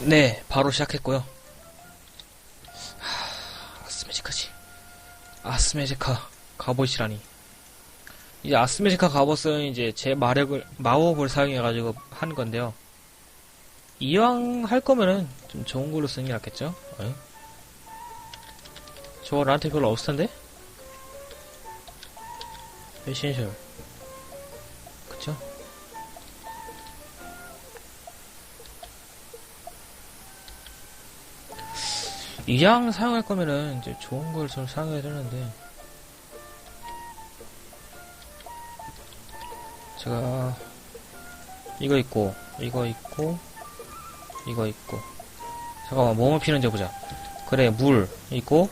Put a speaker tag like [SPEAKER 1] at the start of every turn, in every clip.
[SPEAKER 1] 네, 바로 시작했고요. 하, 아스메지카지. 아스메지카 갑옷이라니. 이제 아스메지카 갑옷은 이제 제 마력을, 마법을 사용해가지고 한 건데요. 이왕 할 거면은 좀 좋은 걸로 쓰는 게 낫겠죠? 어? 저거 나한테 별로 없을 텐데? 에센셜. 이왕 사용할 거면은 이제 좋은 걸 좀 사용해야 되는데. 제가 이거 있고 이거 있고 이거 있고. 잠깐만 뭐뭐 피는지 보자. 그래 물 있고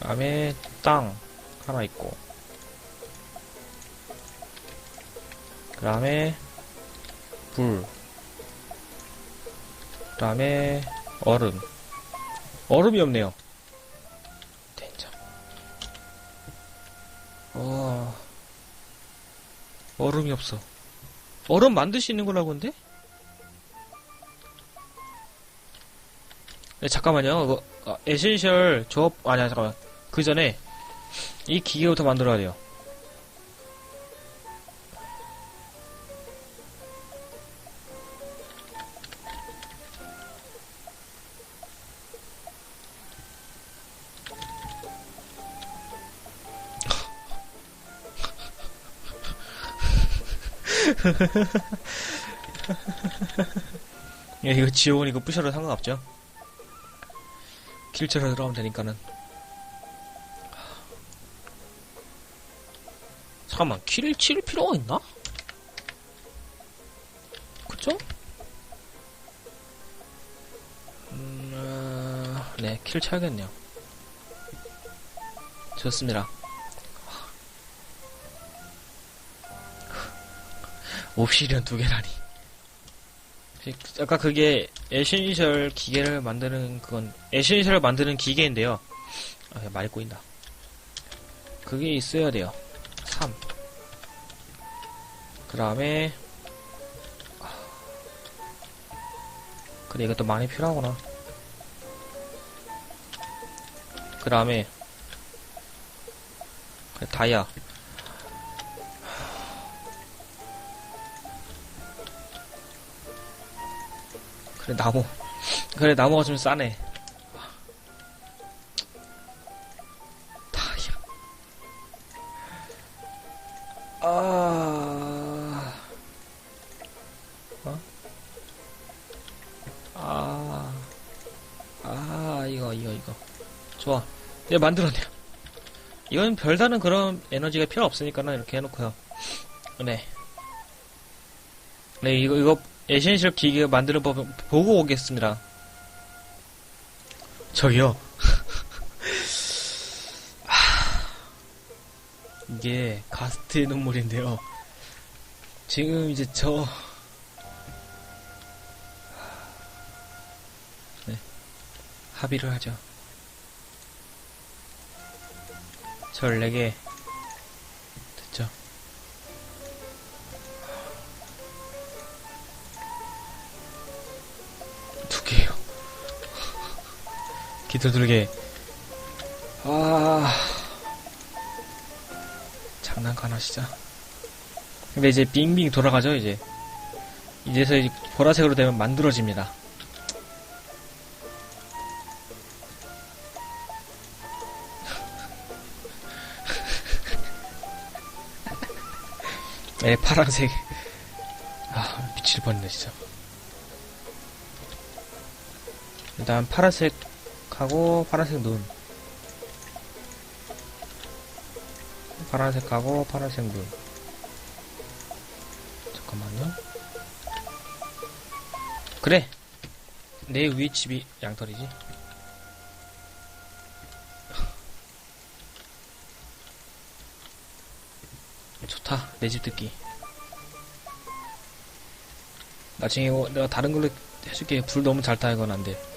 [SPEAKER 1] 그다음에 땅 하나 있고. 그 다음에 불 그 다음에 얼음. 얼음이 없네요. 된장. 어. 얼음이 없어. 얼음 만들 수 있는 거라고 근데? 네, 잠깐만요. 이거 아, 에센셜 조합 아니야 잠깐만. 그 전에 이 기계부터 만들어야 돼요 예, 이거 지옥은 이거 부셔도 상관없죠. 길처럼 들어가면 되니까는. 잠깐만, 킬을 칠 필요가 있나? 그쵸? 음, 어, 네, 킬 쳐야겠네요. 좋습니다. 옵시리언 두 개라니. 아까 그게 에센셜 기계를 만드는 그건 에센셜을 만드는 기계인데요. 아, 많이 꼬인다. 그게 있어야 돼요. 3. 그 다음에 그래 이것도 많이 필요하구나. 그 다음에 다이아. 그래 나무. 그래 나무가 좀 싸네. 다이아 아... 어? 아... 아 이거 이거 이거. 좋아. 네 만들었네요. 이건 별다른 그런 에너지가 필요 없으니까는 이렇게 해놓고요. 네. 네, 이거, 이거, 에센셜 기계 만드는 법 보고 오겠습니다. 저기요. 하, 이게 가스트의 눈물인데요. 지금 이제 저 네, 합의를 하죠. 14개 됐죠. 기도들게. 아. 장난가나, 진짜. 근데 이제 빙빙 돌아가죠, 이제. 이제서 이제 보라색으로 되면 만들어집니다. 네, 파란색. 아, 미칠 뻔했네, 진짜. 일단 파란색 하고 파란색 눈. 파란색하고 파란색 눈. 잠깐만요. 그래. 내 위에 집이 양털이지. 좋다. 내 집 듣기. 나중에 내가 다른 걸로 해줄게. 불 너무 잘 타 이건 안돼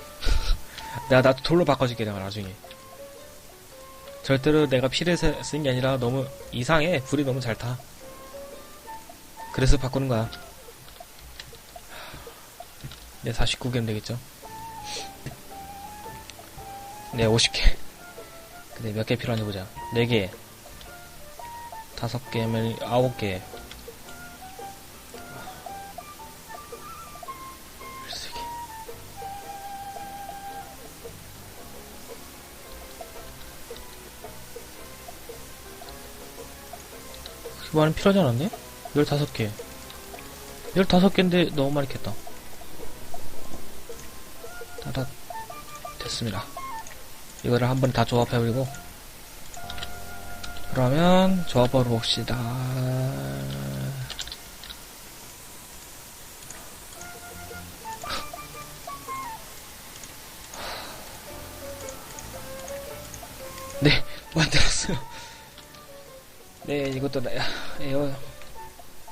[SPEAKER 1] 내가 나도 돌로 바꿔줄게 내가 나중에 절대로 내가 피를 쓴게 아니라 너무 이상해 불이 너무 잘 타 그래서 바꾸는 거야 네, 49개면 되겠죠. 네, 50개. 근데 몇 개 필요한지 보자. 4개. 5개면 9개. 13개. 많이 필요하지 않았네? 15개. 15개인데 너무 많이 캤다. 따다 됐습니다. 이거를 한 번에 다 조합해버리고 그러면 조합하러 봅시다. 이것도 나- 에어,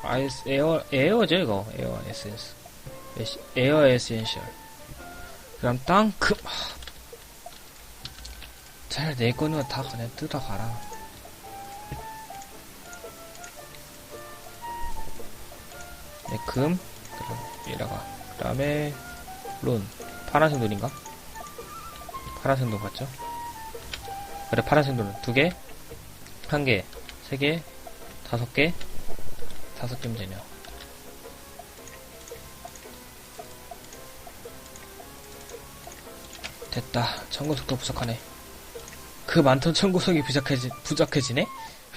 [SPEAKER 1] 아이스, 에어, 에어죠, 이거. 에어 에센스. 에어 에센셜. 그럼 땅금 잘내 거는 다 그냥 뜯어가라 네, 금 그럼 여기다가 그 다음에 룬 파란색 눈인가? 파란색 눈 맞죠? 그래 파란색 눈은 두 개, 한 개, 세 개, 다섯 개, 다섯 개면 되네요 됐다. 청구석도 부족하네. 그 많던 청구석이 부족해지, 부족해지네?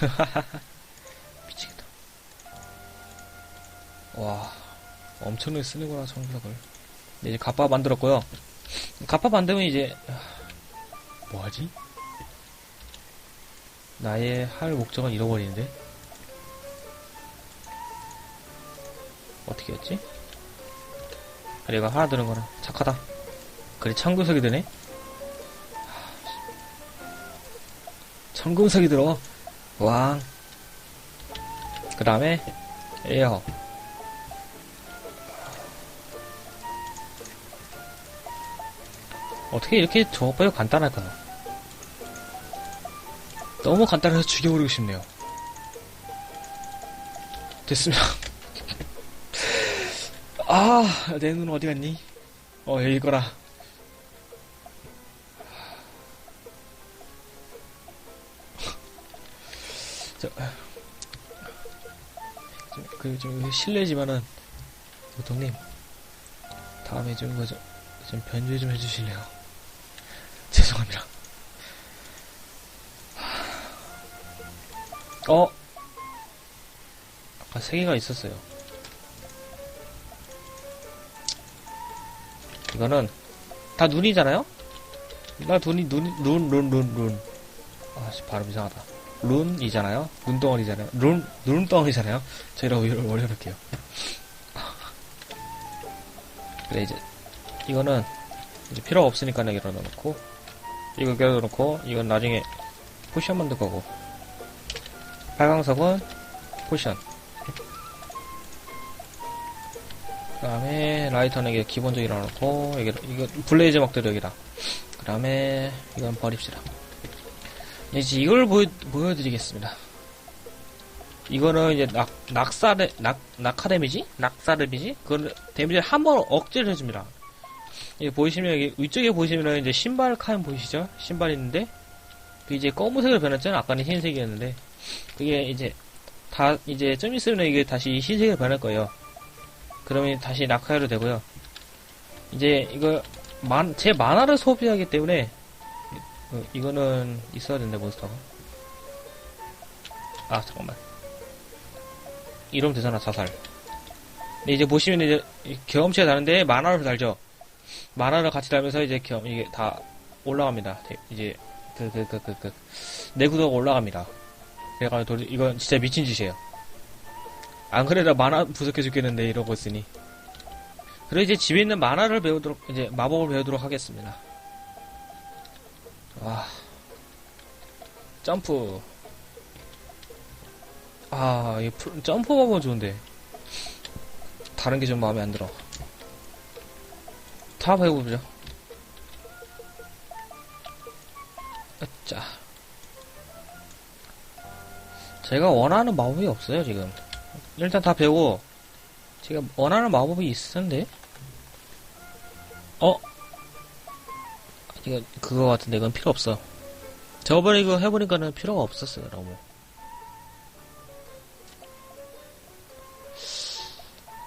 [SPEAKER 1] 미치겠다. 와, 엄청나게 쓰는구나, 청구석을. 네, 이제 갑바 만들었고요. 갑바 만들면 이제, 뭐하지? 나의 할 목적은 잃어버리는데? 어떻게 했지? 그래, 이거 하나 드는 거라. 착하다. 그래 청금석이 드네 청금석이 들어 왕 그 다음에 에어 어떻게 이렇게 조합법이 간단할까요? 너무 간단해서 죽여버리고 싶네요 됐습니다 아 내 눈 어디 갔니? 어 여기 있거라 저, 좀, 그, 좀, 실례지만은, 보통님, 다음에 좀, 그, 좀, 좀 변조 좀 해주실래요? 죄송합니다. 어? 아까 세 개가 있었어요. 이거는, 다 눈이잖아요? 나 눈이, 눈, 눈, 눈, 눈, 눈. 아씨, 발음 이상하다. 룬이잖아요. 눈덩어리잖아요. 룬, 눈덩어리잖아요. 저희가 위로 올려놓을게요. 그래, 이제, 이거는, 이제 필요가 없으니까 여기다 넣어놓고, 이거 넣어놓고, 이건 나중에 포션 만들 거고, 빨강석은 포션. 라이터는 여기 기본적으로 넣어놓고, 여기, 이거 블레이즈 막대도 여기다. 그 다음에, 이건 버립시다. 이제 이걸 보여, 보여드리겠습니다. 이거는 이제 낙, 낙사레, 낙, 낙하 데미지? 낙사 데미지? 그걸 데미지를 한 번 억제를 해줍니다. 여기 보이시면, 여기 위쪽에 보시면은 이제 신발 칸 보이시죠? 신발 있는데, 그 이제 검은색으로 변했잖아요. 아까는 흰색이었는데, 그게 이제, 다, 이제 좀 있으면 이게 다시 흰색으로 변할 거예요. 그러면 다시 낙하해도 되고요. 이제 이거, 만, 제 만화를 소비하기 때문에, 어, 이거는 있어야 된대 몬스터가. 아 잠깐만. 이러면 되잖아 자살. 근데 이제 보시면 이제 이 경험치가 다른데 만화를 달죠. 만화를 같이 달면서 이제 경험 이게 다 올라갑니다. 대- 이제 그 그 그 그 그. 내구도가 올라갑니다. 그래가지고 이건 진짜 미친 짓이에요 안 그래도 만화 부족해 죽겠는데 이러고 있으니 그리고 이제 집에 있는 만화를 배우도록 이제 마법을 배우도록 하겠습니다 와. 점프. 아, 이 풀- 점프 마법 좋은데. 다른 게 좀 마음에 안 들어. 다 배워보죠. 자. 제가 원하는 마법이 없어요, 지금. 일단 다 배우고, 제가 원하는 마법이 있을 텐데. 어? 이거 그거 같은데 이건 필요 없어. 저번에 이거 해보니까는 필요가 없었어요 너무.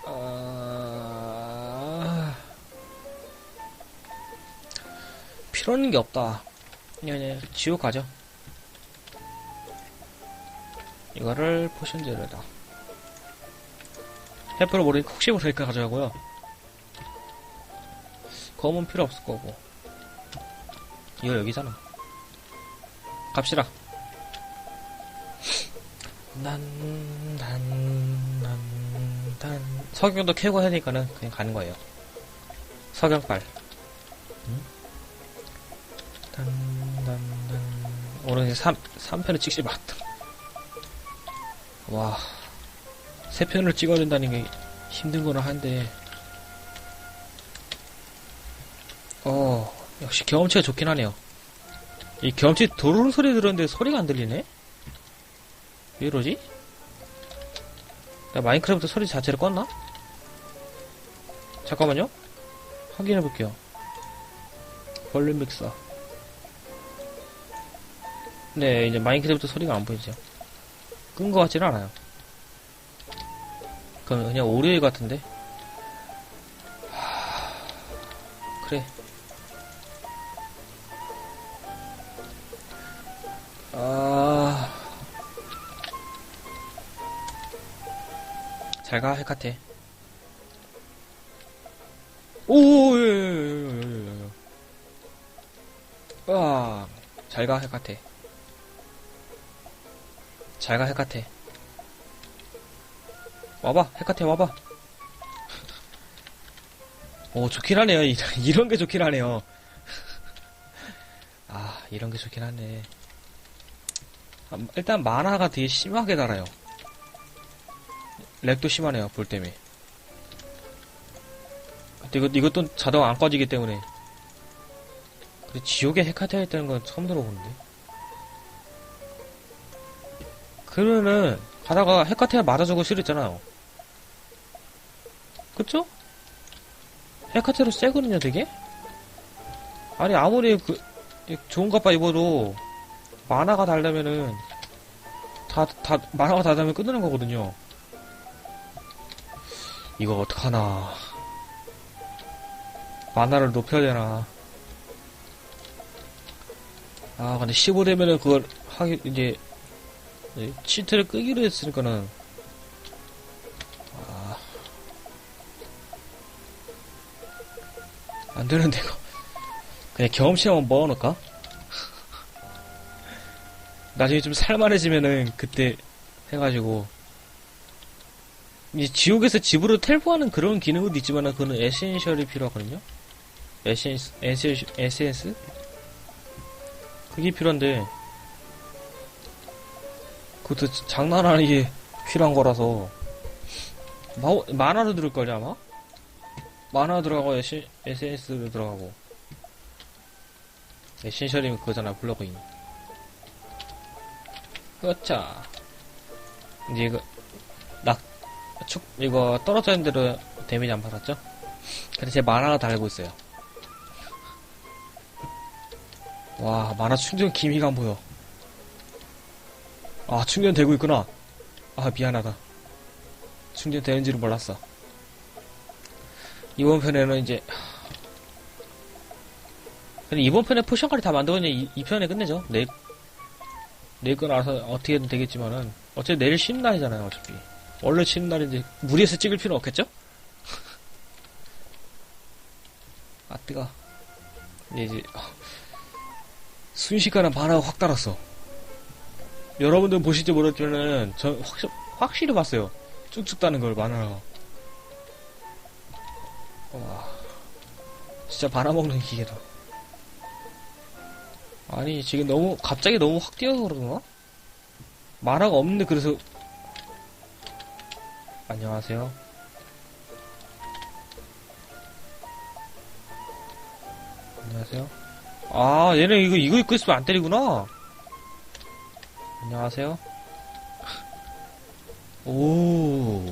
[SPEAKER 1] 아... 필요 없는 게 없다. 그냥 지옥 가죠. 이거를 포션제로다. 해프를 모르니까 혹시 모르니까 가져가고요. 검은 필요 없을 거고. 이거 여기잖아. 갑시다. 난, 난, 난, 난. 석영도 캐고 해야 되니까는 그냥 가는 거예요. 석영빨. 응? 단, 단, 단. 오늘 이제 3, 3편을 찍지 맞다. 와. 세 편을 찍어야 된다는 게 힘든 거는 한데. 어, 역시 경험치가 좋긴 하네요. 이 경험치 도르륵 소리 들었는데 소리가 안 들리네? 왜 이러지? 내가 마인크래프트 소리 자체를 껐나? 잠깐만요. 확인해 볼게요. 볼륨 믹서. 네, 이제 마인크래프트 소리가 안 보이죠. 끈 거 같지는 않아요. 그럼 그냥 오류일 같은데? 하... 그래. 아. 잘 가, 헤카테. 오, 예, 예, 예, 예, 예, 예. 아, 잘 가, 헤카테. 잘 가, 헤카테. 와봐, 헤카테 와봐. 오, 좋긴 하네요. 이- 이런 게 좋긴 하네요. 아, 이런 게 좋긴 하네. 아, 일단 만화가 되게 심하게 달아요. 렉도 심하네요, 볼 때문에. 이거, 이것도 자동 안 꺼지기 때문에. 근데 지옥에 헤카테가 있다는 건 처음 들어보는데. 그러면은, 가다가 헤카테가 맞아주고 싫었잖아요. 그쵸? 헤카테로 세거든요, 되게? 아니, 아무리 그, 이 좋은 갑바 입어도, 만화가 달려면은, 다, 다, 만화가 달려면 끊는 거거든요. 이거 어떡하나. 만화를 높여야 되나. 아, 근데 15 되면은 그걸 하기, 이제, 이 치트를 끄기로 했으니까는, 안 되는데, 이거. 그냥 경험치 한번 먹어놓을까? 나중에 좀 살만해지면은, 그때 해가지고, 이제 지옥에서 집으로 텔포하는 그런 기능도 있지만은, 그거는 에센셜이 필요하거든요? 에센스, 에센스, 에센스? 그게 필요한데, 그것도 지- 장난 아니게 필요한 거라서, 마, 만화로 들을걸요, 아마? 만화 들어가고, 에센, 에센스로 들어가고. 에센셜이면 그거잖아, 블로그인. 그렇죠. 이제 이거, 낙, 축, 이거 떨어져 있는 대로 데미지 안 받았죠? 근데 제 만화가 달고 있어요. 와, 만화 충전 기미가 안 보여. 아, 충전되고 있구나. 아, 미안하다. 충전되는지는 몰랐어. 이번 편에는 이제, 근데 이번 편에 포션까지 다 만들었냐, 이, 이 편에 끝내죠. 내일, 내일 건 알아서 어떻게든 되겠지만은, 어차피 내일 쉬는 날이잖아요, 어차피. 원래 쉬는 날인데, 무리해서 찍을 필요 없겠죠? 아, 뜨거. 이제, 순식간에 만화가 확 달았어. 여러분들 보실지 모르겠지만은, 저 확, 확실히 봤어요. 쭉쭉 따는 걸, 만화가. 와. 진짜 바라먹는 기계다. 아니, 지금 너무, 갑자기 너무 확 뛰어서 그러나? 만화가 없는데, 그래서. 안녕하세요. 안녕하세요. 아, 얘네 이거, 이거 입고 있으면 안 때리구나. 안녕하세요. 오.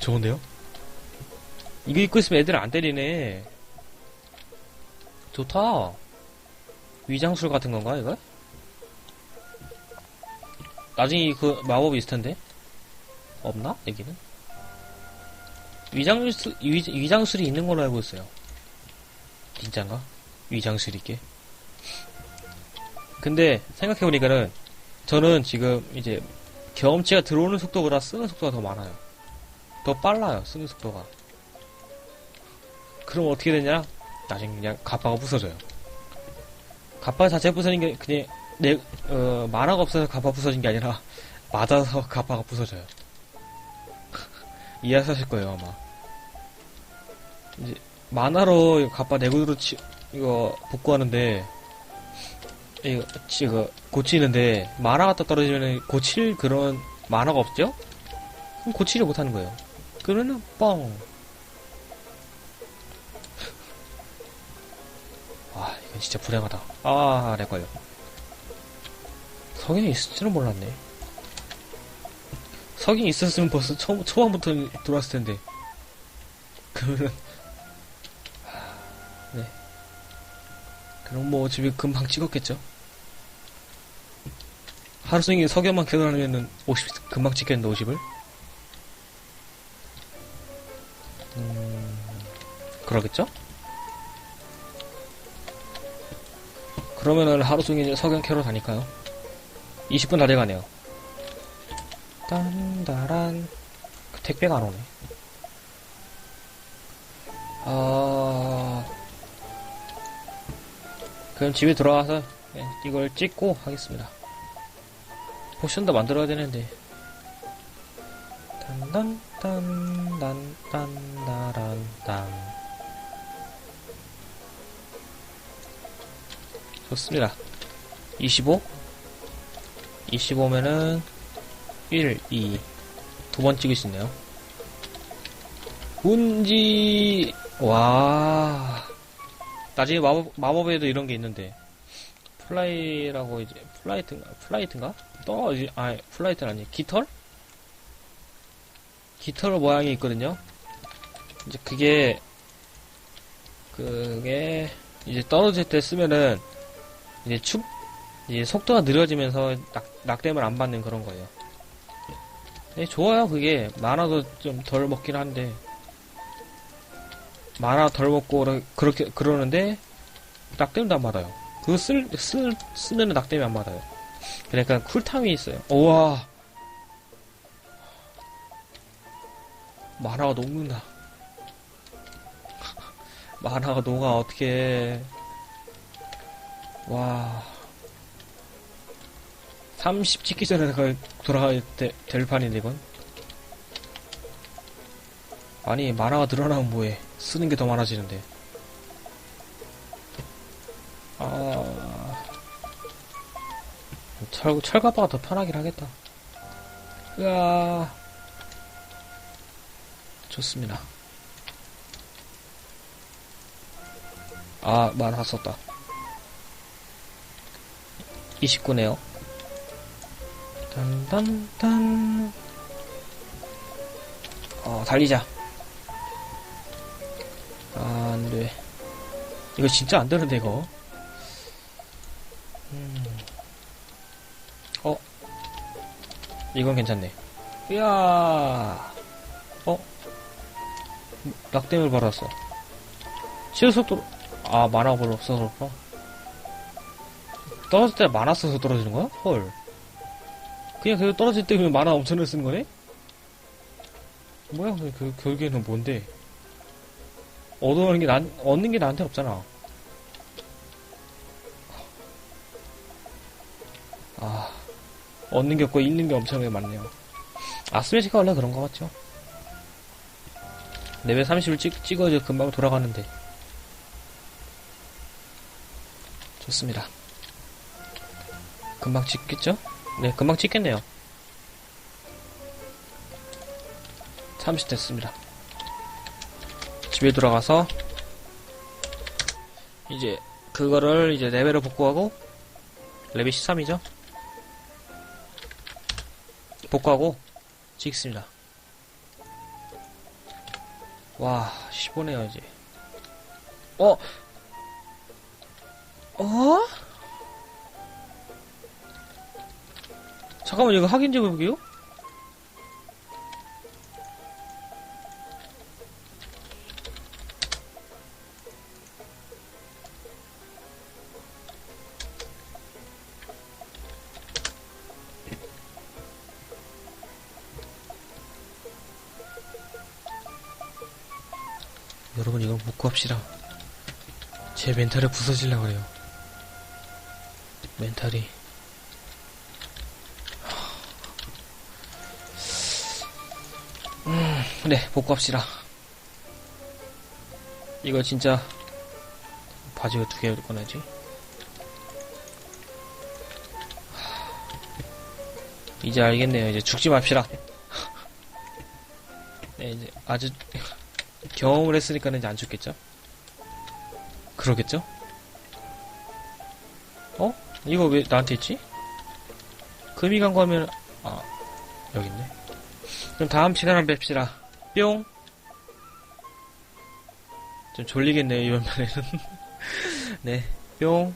[SPEAKER 1] 좋은데요? 이거 입고 있으면 애들 안 때리네. 좋다. 위장술 같은 건가, 이거? 나중에 그 마법이 있을 텐데. 없나? 여기는? 위장술, 위, 위장술이 있는 걸로 알고 있어요. 진짠가? 위장술 있게. 근데, 생각해보니까는, 저는 지금 이제, 경험치가 들어오는 속도보다 쓰는 속도가 더 많아요. 더 빨라요, 쓰는 속도가. 그럼 어떻게 되냐? 나중에 그냥 갑바가 부서져요. 갑바 자체 부서진 게 그냥 내 어, 만화가 없어서 갑바 부서진 게 아니라 맞아서 갑바가 부서져요. 이해하실 거예요 아마. 이제 만화로 갑바 내구도로 치, 이거 복구하는데 이거 치, 이거 고치는데 만화 갖다 떨어지면 고칠 그런 만화가 없죠? 그럼 고치를 못하는 거예요. 그러면은 뻥. 진짜 불행하다. 아, 내 거요. 석인이 있을 줄은 몰랐네. 석인이 있었으면 벌써 처음, 초반부터 들어왔을 텐데. 그러면, 하, 네. 그럼 뭐 집에 금방 찍었겠죠? 하루 종일 석연만 계산하면은 50, 금방 찍겠는데, 50을? 음, 그러겠죠? 그러면은 하루 종일 석영 캐러 다니까요. 20분 다 돼가네요. 딴다란 그 택배가 안 오네. 아 그럼 집에 들어와서 예, 이걸 찍고 하겠습니다. 포션도 만들어야 되는데. 딴딴딴딴딴따란 좋습니다. 25 25면은 1, 2 두 번 찍을 수 있네요. 운지 와. 나중에 마법 마법에도 이런 게 있는데. 플라이라고 이제 플라이트인가? 플라이트인가? 떠 이제 아 플라이트는 아니 깃털? 깃털 모양이 있거든요. 이제 그게 그게 이제 떨어질 때 쓰면은 이제 축, 이제 속도가 느려지면서 낙, 낙뎀을 안 받는 그런 거예요. 네, 좋아요, 그게. 만화도 좀 덜 먹긴 한데. 만화 덜 먹고, 그렇게, 그러는데, 낙뎀도 안 받아요. 그거 쓸, 쓸, 쓰면 낙뎀이 안 받아요. 그러니까 쿨타임이 있어요. 우와. 만화가 녹는다. 만화가 녹아, 어떻게 와. 30 찍기 전에 거의 돌아가야 되- 될 판인데, 이건? 아니, 만화가 늘어나면 뭐해. 쓰는 게 더 많아지는데. 아. 철, 철갑바가 더 편하긴 하겠다. 으아. 좋습니다. 아, 만화 썼다. 29네요. 딴딴딴. 어, 달리자. 아, 안 돼. 이거 진짜 안 되는데, 이거. 음. 어? 이건 괜찮네. 이야. 어? 낙뎀을 받았어. 치유 속도로, 아, 만화가 별로 없어서 그렇구나. 떨어질 때 써서 떨어지는 거야? 헐. 그냥 그 떨어질 때 그냥 만화 엄청나게 쓰는 거네? 뭐야, 그, 그 결국에는 뭔데? 얻어오는 게 난, 얻는 게 나한테 없잖아. 아, 얻는 게 없고 잃는 게 엄청나게 많네요. 아스메지가 원래 그런 거 같죠? 레벨 30을 찍, 찍어야 금방 돌아가는데. 좋습니다. 금방 찍겠죠? 네, 금방 찍겠네요. 30 됐습니다. 집에 들어가서 이제 그거를 이제 레벨을 복구하고 레벨 13이죠? 복구하고 찍습니다. 와, 15네요, 이제. 어? 어? 잠깐만, 이거 확인 좀 해볼게요. 여러분, 이건 못 구합시다. 제 멘탈이 부서질라 그래요. 멘탈이. 음, 네, 복구합시다. 이거 진짜 바지가 두 개를 꺼내지? 이제 알겠네요. 이제 죽지 맙시다. 네, 이제 아주 경험을 했으니까 이제 안 죽겠죠? 그러겠죠? 어? 이거 왜 나한테 있지? 금이 간 거면 아 여기 있네. 그럼 다음 시간에 뵙시다. 뿅. 좀 졸리겠네요 이번 편에는. 네, 뿅.